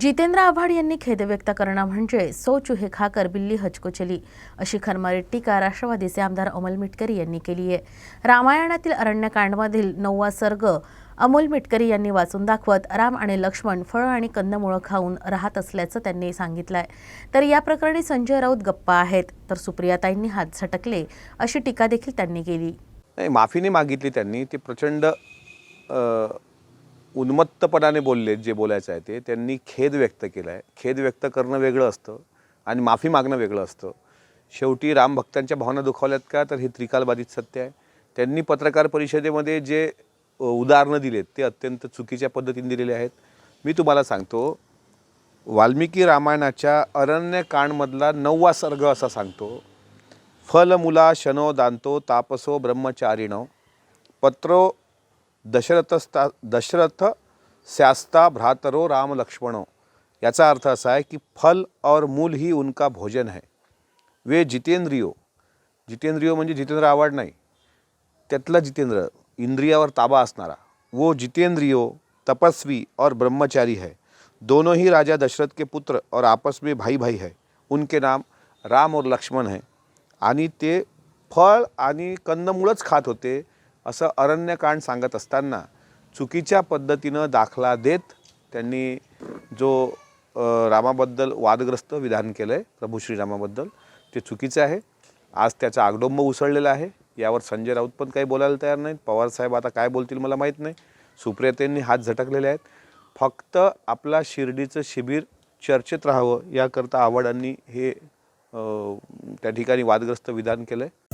जितेंद्र आव्हाड यांनी खेद व्यक्त करणं म्हणजे सो चुहे खाकर बिल्ली हचकोचली अशी खरमारीत टीका राष्ट्रवादीचे आमदार अमोल मिटकरी यांनी केली आहे. रामायणातील अरण्यकांडमधील नववा सर्ग अमोल मिटकरी यांनी वाचून दाखवत राम आणि लक्ष्मण फळं आणि कंदमुळं खाऊन राहत असल्याचं त्यांनी सांगितलं आहे तर या प्रकरणी संजय राऊत गप्पा आहेत तर सुप्रियाताईंनी हात झटकले अशी टीका देखील त्यांनी केली. नाही माफीने मागितली त्यांनी. ते प्रचंड उन्मत्तपणाने बोलले जे बोलायचं आहे ते. त्यांनी खेद व्यक्त केला आहे खेद व्यक्त करणं वेगळं असतं आणि माफी मागणं वेगळं असतं. शेवटी रामभक्तांच्या भावना दुखावल्यात का? तर हे त्रिकालबाधित सत्य आहे. त्यांनी पत्रकार परिषदेमध्ये जे उदाहरणं दिलेत ते अत्यंत चुकीच्या पद्धतीने दिलेले आहेत. मी तुम्हाला सांगतो वाल्मिकी रामायणाच्या अरण्यकांडमधला नववा सर्ग असा सांगतो. फलमुला शनो दांतो तापसो ब्रह्मचारिणो पत्रो दशरथस्ता दशरथ स्यास्ता भ्रातरो राम लक्ष्मणो. याचा अर्थ असा आहे की फल और मूल ही उनका भोजन है. वे जितेंद्रियो. जितेंद्रियो म्हणजे जितेंद्र आवड नाही. त्यातला जितेंद्र इंद्रियावर ताबा असणारा. वो जितेंद्रियो तपस्वी और ब्रह्मचारी है. दोनों ही राजा दशरथ के पुत्र और आपस में भाई भाई है. उनके नाम राम और लक्ष्मण है. आणि ते फळ आणि कंदमुळंच खात होते. असं अरण्यकांड सांगत असताना चुकीच्या पद्धतीनं दाखला देत त्यांनी जो रामाबद्दल वादग्रस्त विधान केलं आहे प्रभू श्रीरामाबद्दल ते चुकीचं आहे. आज त्याचा आगडोंब उसळलेला आहे. यावर संजय राऊत पण काही बोलायला तयार नाहीत. पवारसाहेब आता काय बोलतील मला माहीत नाही. सुप्रियतेंनी हात झटकलेले आहेत. फक्त आपला शिर्डीचं शिबिर चर्चेत राहावं याकरता आव्हाडांनी हे त्या ठिकाणी वादग्रस्त विधान केलं आहे